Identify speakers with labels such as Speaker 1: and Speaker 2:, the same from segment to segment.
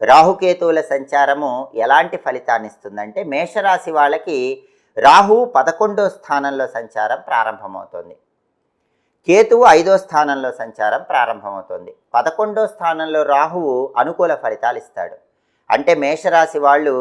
Speaker 1: రాహుకేతువుల సంచారము ఎలాంటి ఫలితాన్ని ఇస్తుందంటే మేషరాశి వాళ్ళకి రాహు పదకొండో స్థానంలో సంచారం ప్రారంభమవుతుంది. కేతువు ఐదో స్థానంలో సంచారం ప్రారంభమవుతుంది. పదకొండో స్థానంలో రాహువు అనుకూల ఫలితాలు ఇస్తాడు అంటే మేషరాశి వాళ్ళు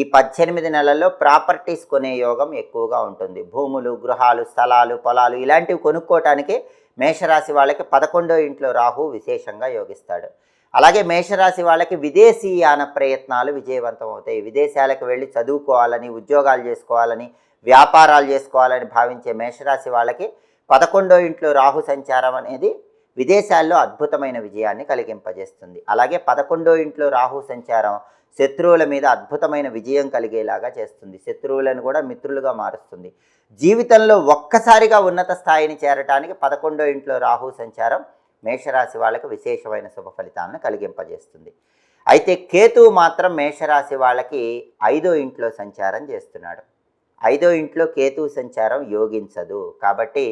Speaker 1: ఈ పద్దెనిమిది నెలల్లో ప్రాపర్టీస్ కొనే యోగం ఎక్కువగా ఉంటుంది. భూములు గృహాలు స్థలాలు పొలాలు ఇలాంటివి కొనుక్కోవటానికి మేషరాశి వాళ్ళకి పదకొండో ఇంట్లో రాహు విశేషంగా యోగిస్తాడు. అలాగే మేషరాశి వాళ్ళకి విదేశీయాన ప్రయత్నాలు విజయవంతం అవుతాయి విదేశాలకు వెళ్ళి చదువుకోవాలని ఉద్యోగాలు చేసుకోవాలని వ్యాపారాలు చేసుకోవాలని భావించే మేషరాశి వాళ్ళకి పదకొండో ఇంట్లో రాహు సంచారం అనేది విదేశాల్లో అద్భుతమైన విజయాన్ని కలిగింపజేస్తుంది. అలాగే పదకొండో ఇంట్లో రాహు సంచారం శత్రువుల మీద అద్భుతమైన విజయం కలిగేలాగా చేస్తుంది. శత్రువులను కూడా మిత్రులుగా మారుస్తుంది. జీవితంలో ఒక్కసారిగా ఉన్నత స్థాయిని చేరటానికి పదకొండో ఇంట్లో రాహు సంచారం మేషరాశి వాళ్ళకి విశేషమైన శుభ ఫలితాలను కలిగింపజేస్తుంది. అయితే కేతువు మాత్రం మేషరాశి వాళ్ళకి ఐదో ఇంట్లో సంచారం చేస్తున్నాడు. ఐదో ఇంట్లో కేతువు సంచారం యోగించదు. కాబట్టి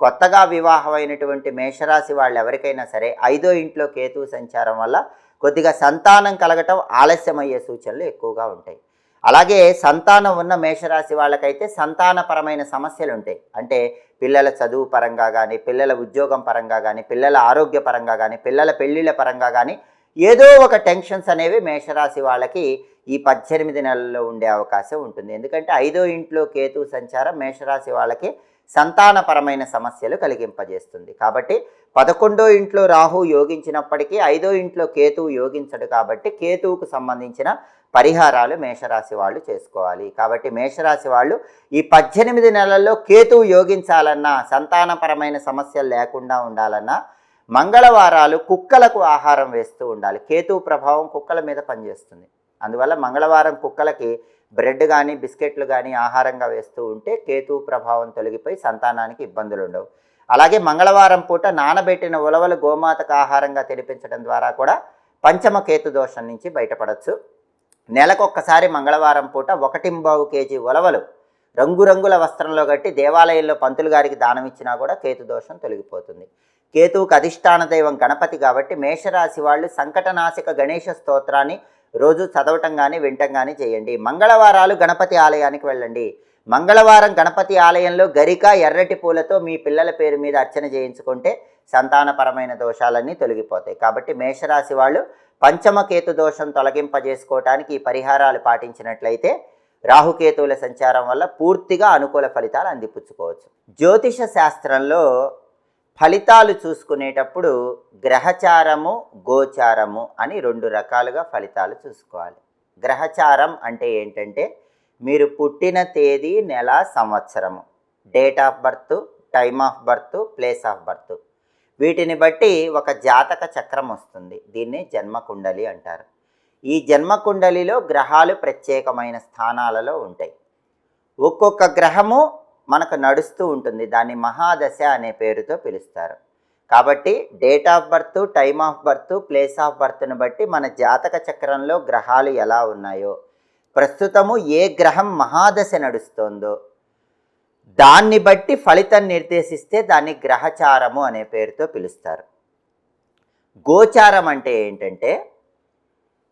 Speaker 1: కొత్తగా వివాహమైనటువంటి మేషరాశి వాళ్ళు ఎవరికైనా సరే ఐదో ఇంట్లో కేతువు సంచారం వల్ల కొద్దిగా సంతానం కలగటం ఆలస్యమయ్యే సూచనలు ఎక్కువగా ఉంటాయి. అలాగే సంతానం ఉన్న మేషరాశి వాళ్ళకైతే సంతానపరమైన సమస్యలు ఉంటాయి అంటే పిల్లల చదువు పరంగా కానీ పిల్లల ఉద్యోగం పరంగా కానీ పిల్లల ఆరోగ్య పరంగా కానీ పిల్లల పెళ్ళిళ్ళ పరంగా కానీ ఏదో ఒక టెన్షన్స్ అనేవి మేషరాశి వాళ్ళకి ఈ పద్దెనిమిది నెలల్లో ఉండే అవకాశం ఉంటుంది. ఎందుకంటే ఐదో ఇంట్లో కేతు సంచారం మేషరాశి వాళ్ళకి సంతానపరమైన సమస్యలు కలిగింపజేస్తుంది. కాబట్టి పదకొండో ఇంట్లో రాహు యోగించినప్పటికీ ఐదో ఇంట్లో కేతువు యోగించడు కాబట్టి కేతువుకు సంబంధించిన పరిహారాలు మేషరాశి వాళ్ళు చేసుకోవాలి. కాబట్టి మేషరాశి వాళ్ళు ఈ పద్దెనిమిది నెలల్లో కేతువు యోగించాలన్నా సంతానపరమైన సమస్యలు లేకుండా ఉండాలన్నా మంగళవారాలు కుక్కలకు ఆహారం వేస్తూ ఉండాలి. కేతువు ప్రభావం కుక్కల మీద పనిచేస్తుంది. అందువల్ల మంగళవారం కుక్కలకి బ్రెడ్ కానీ బిస్కెట్లు కానీ ఆహారంగా వేస్తూ ఉంటే కేతు ప్రభావం తొలగిపోయి సంతానానికి ఇబ్బందులు ఉండవు. అలాగే మంగళవారం పూట నానబెట్టిన ఉలవలు గోమాతకు ఆహారంగా తినిపించడం ద్వారా కూడా పంచమ కేతు దోషం నుంచి బయటపడవచ్చు నెలకొక్కసారి మంగళవారం పూట ఒకటింబావు కేజీ ఉలవలు రంగురంగుల వస్త్రంలో కట్టి దేవాలయంలో పంతులు గారికి దానం ఇచ్చినా కూడా కేతు దోషం తొలగిపోతుంది. కేతువుకు అధిష్టాన దైవం గణపతి కాబట్టి మేషరాశి వాళ్ళు సంకటనాశక గణేష స్తోత్రాన్ని రోజు చదవటం కానీ వినటం కానీ చేయండి. మంగళవారాలు గణపతి ఆలయానికి వెళ్ళండి. మంగళవారం గణపతి ఆలయంలో గరిక ఎర్రటి పూలతో మీ పిల్లల పేరు మీద అర్చన చేయించుకుంటే సంతానపరమైన దోషాలన్నీ తొలగిపోతాయి. కాబట్టి మేషరాశి వాళ్ళు పంచమకేతు దోషం తొలగింపజేసుకోవటానికి ఈ పరిహారాలు పాటించినట్లయితే రాహుకేతువుల సంచారం వల్ల పూర్తిగా అనుకూల ఫలితాలు అందిపుచ్చుకోవచ్చు. జ్యోతిష శాస్త్రంలో ఫలితాలు చూసుకునేటప్పుడు గ్రహచారము గోచారము అని రెండు రకాలుగా ఫలితాలు చూసుకోవాలి. గ్రహచారం అంటే ఏంటంటే మీరు పుట్టిన తేదీ నెల సంవత్సరము. Date of birth time of birth place of birth. వీటిని బట్టి ఒక జాతక చక్రం వస్తుంది. దీన్ని జన్మకుండలి అంటారు. ఈ జన్మకుండలిలో గ్రహాలు ప్రత్యేకమైన స్థానాలలో ఉంటాయి. ఒక్కొక్క గ్రహము మనకు నడుస్తూ ఉంటుంది. దాన్ని మహాదశ అనే పేరుతో పిలుస్తారు. కాబట్టి date of birth time of birth place of బర్త్ను బట్టి మన జాతక చక్రంలో గ్రహాలు ఎలా ఉన్నాయో. ప్రస్తుతము ఏ గ్రహం మహాదశ నడుస్తోందో. దాన్ని బట్టి ఫలితం నిర్దేశిస్తే దాన్ని గ్రహచారము అనే పేరుతో పిలుస్తారు. గోచారం అంటే ఏంటంటే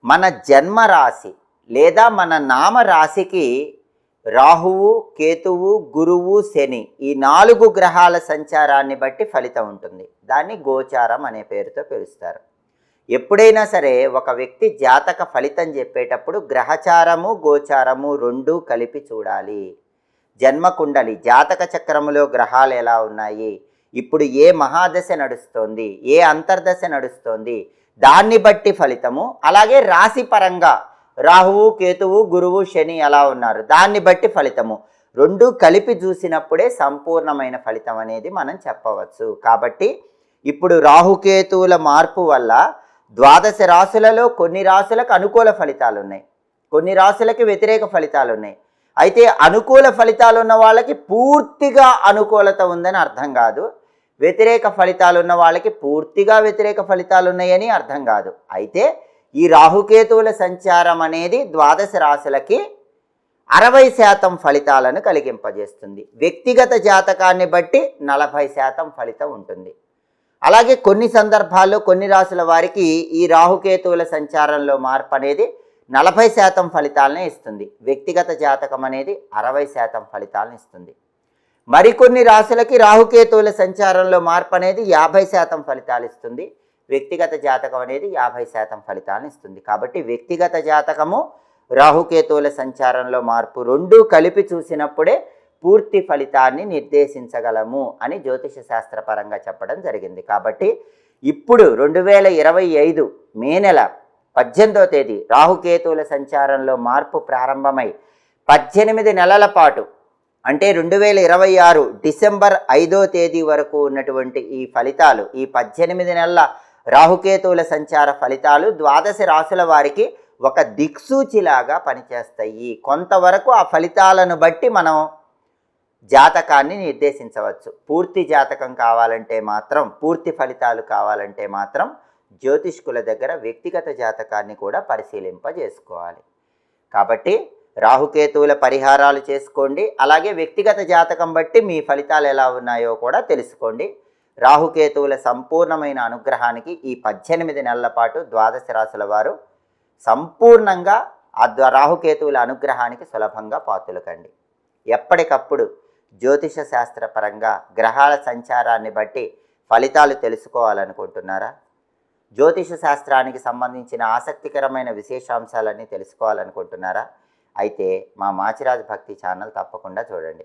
Speaker 1: మన జన్మ రాశి లేదా మన నామ రాశికి రాహువు కేతువు గురువు శని ఈ నాలుగు గ్రహాల సంచారాన్ని బట్టి ఫలితం ఉంటుంది. దాన్ని గోచారం అనే పేరుతో పిలుస్తారు. ఎప్పుడైనా సరే ఒక వ్యక్తి జాతక ఫలితం చెప్పేటప్పుడు గ్రహచారము గోచారము రెండు కలిపి చూడాలి. జన్మకుండలి జాతక చక్రములో గ్రహాలు ఎలా ఉన్నాయి? ఇప్పుడు ఏ మహాదశ నడుస్తోంది? ఏ అంతర్దశ నడుస్తోంది? దాన్ని బట్టి ఫలితము అలాగే రాశి పరంగా రాహువు కేతువు గురువు శని అలా ఉన్నారు. దాన్ని బట్టి ఫలితము. రెండు కలిపి చూసినప్పుడే సంపూర్ణమైన ఫలితం అనేది మనం చెప్పవచ్చు. కాబట్టి ఇప్పుడు రాహుకేతువుల మార్పు వల్ల ద్వాదశ రాశులలో కొన్ని రాశులకు అనుకూల ఫలితాలు ఉన్నాయి. కొన్ని రాశులకి వ్యతిరేక ఫలితాలు ఉన్నాయి. అయితే అనుకూల ఫలితాలు ఉన్న వాళ్ళకి పూర్తిగా అనుకూలత ఉందని అర్థం కాదు. వ్యతిరేక ఫలితాలు ఉన్న వాళ్ళకి పూర్తిగా వ్యతిరేక ఫలితాలు ఉన్నాయని అర్థం కాదు. అయితే ఈ రాహుకేతువుల సంచారం అనేది ద్వాదశ రాశులకి అరవై శాతం ఫలితాలను కలిగింపజేస్తుంది. వ్యక్తిగత జాతకాన్ని బట్టి నలభై శాతం ఫలితం ఉంటుంది. అలాగే కొన్ని సందర్భాల్లో కొన్ని రాసుల వారికి ఈ రాహుకేతువుల సంచారంలో మార్పు అనేది నలభై శాతం ఫలితాలనే ఇస్తుంది. వ్యక్తిగత జాతకం అనేది అరవై శాతం ఫలితాలను ఇస్తుంది. మరికొన్ని రాశులకి రాహుకేతువుల సంచారంలో మార్పు అనేది యాభై శాతం ఫలితాలు ఇస్తుంది. వ్యక్తిగత జాతకం అనేది యాభై శాతం ఫలితాలను ఇస్తుంది. కాబట్టి వ్యక్తిగత జాతకము రాహుకేతువుల సంచారంలో మార్పు రెండూ కలిపి చూసినప్పుడే పూర్తి ఫలితాన్ని నిర్దేశించగలము అని జ్యోతిష శాస్త్రపరంగా చెప్పడం జరిగింది. కాబట్టి ఇప్పుడు రెండు వేల ఇరవై ఐదు మే నెల పద్దెనిమిదో తేదీ రాహుకేతువుల సంచారంలో మార్పు ప్రారంభమై పద్దెనిమిది నెలల పాటు అంటే రెండు వేల ఇరవై ఆరు డిసెంబర్ ఐదో తేదీ వరకు ఉన్నటువంటి ఈ ఫలితాలు ఈ పద్దెనిమిది నెలల రాహుకేతువుల సంచార ఫలితాలు ద్వాదశ రాశుల వారికి ఒక దిక్సూచిలాగా పనిచేస్తాయి. కొంతవరకు ఆ ఫలితాలను బట్టి మనం జాతకాన్ని నిర్దేశించవచ్చు. పూర్తి జాతకం కావాలంటే మాత్రం పూర్తి ఫలితాలు కావాలంటే మాత్రం జ్యోతిష్కుల దగ్గర వ్యక్తిగత జాతకాన్ని కూడా పరిశీలింపజేసుకోవాలి. కాబట్టి రాహుకేతువుల పరిహారాలు చేసుకోండి. అలాగే వ్యక్తిగత జాతకం బట్టి మీ ఫలితాలు ఎలా ఉన్నాయో కూడా తెలుసుకోండి. రాహుకేతువుల సంపూర్ణమైన అనుగ్రహానికి ఈ పద్దెనిమిది నెలల పాటు ద్వాదశ రాశుల వారు సంపూర్ణంగా ఆ రాహుకేతువుల అనుగ్రహానికి సులభంగా పాతులకండి. ఎప్పటికప్పుడు జ్యోతిష శాస్త్రపరంగా గ్రహాల సంచారాన్ని బట్టి ఫలితాలు తెలుసుకోవాలనుకుంటున్నారా? జ్యోతిష శాస్త్రానికి సంబంధించిన ఆసక్తికరమైన విశేషాంశాలన్నీ తెలుసుకోవాలనుకుంటున్నారా? అయితే మా మాచిరాజ్ భక్తి ఛానల్ తప్పకుండా చూడండి.